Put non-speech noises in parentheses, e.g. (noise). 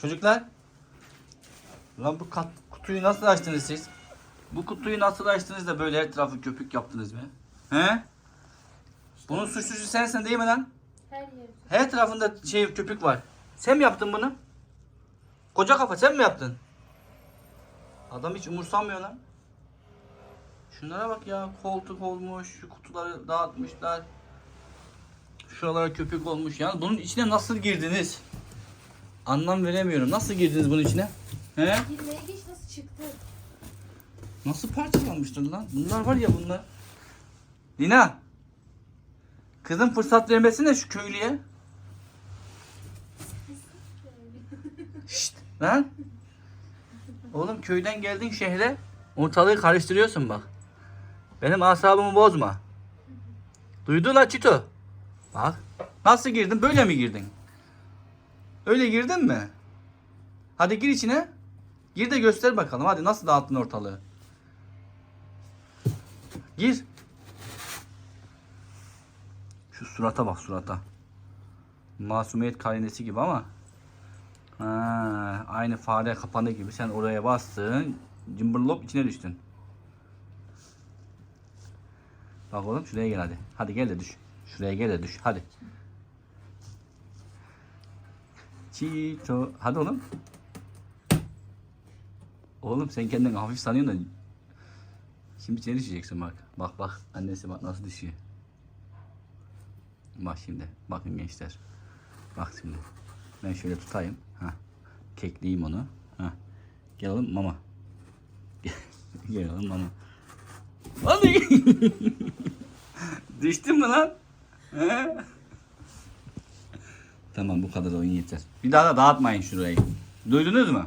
Çocuklar. Lan bu kat, kutuyu nasıl açtınız siz? Bu kutuyu nasıl açtınız da böyle her tarafı köpük yaptınız be? He? Bunun suçlusu sensin değil mi lan? Her yer. Her tarafında şey köpük var. Sen mi yaptın bunu? Koca kafa sen mi yaptın? Adam hiç umursamıyor lan. Şunlara bak ya koltuk olmuş, şu kutuları dağıtmışlar. Şuralara köpük olmuş. Yani bunun içine nasıl girdiniz? Anlam veremiyorum. Nasıl girdiniz bunun içine? He? Girmeye geç nasıl çıktı? Nasıl parçalanmıştır lan? Bunlar var ya bunlar. Lina. Kızım fırsat vermesine şu köylüye. Şşt lan. Oğlum köyden geldin şehre. Ortalığı karıştırıyorsun bak. Benim asabımı bozma. Duydu la Çito. Bak. Nasıl girdin? Böyle mi girdin? Öyle girdin mi? Hadi gir içine. Gir de göster bakalım. Hadi nasıl dağıttın ortalığı. Gir. Şu surata bak surata. Masumiyet karinesi gibi ama. Ha, aynı fare kapanı gibi sen oraya bastın. Cımbırlop içine düştün. Bak oğlum şuraya gel hadi. Hadi gel de düş. Şuraya gel de düş. Hadi. Çito. Hadi oğlum. Oğlum sen kendini hafif sanıyorsun da Şimdi içine düşeceksin bak. Bak bak annesi bak nasıl düşüyor. Bak şimdi. Bakın gençler. Bak şimdi. Ben şöyle tutayım. Ha. Kekleyeyim onu. Ha. Gel oğlum mama. (laughs) Gel oğlum mama. Hadi. (laughs) Düştün mü lan? He? Tamam bu kadar oyun yeter. Bir daha da dağıtmayın şurayı. Duydunuz mu?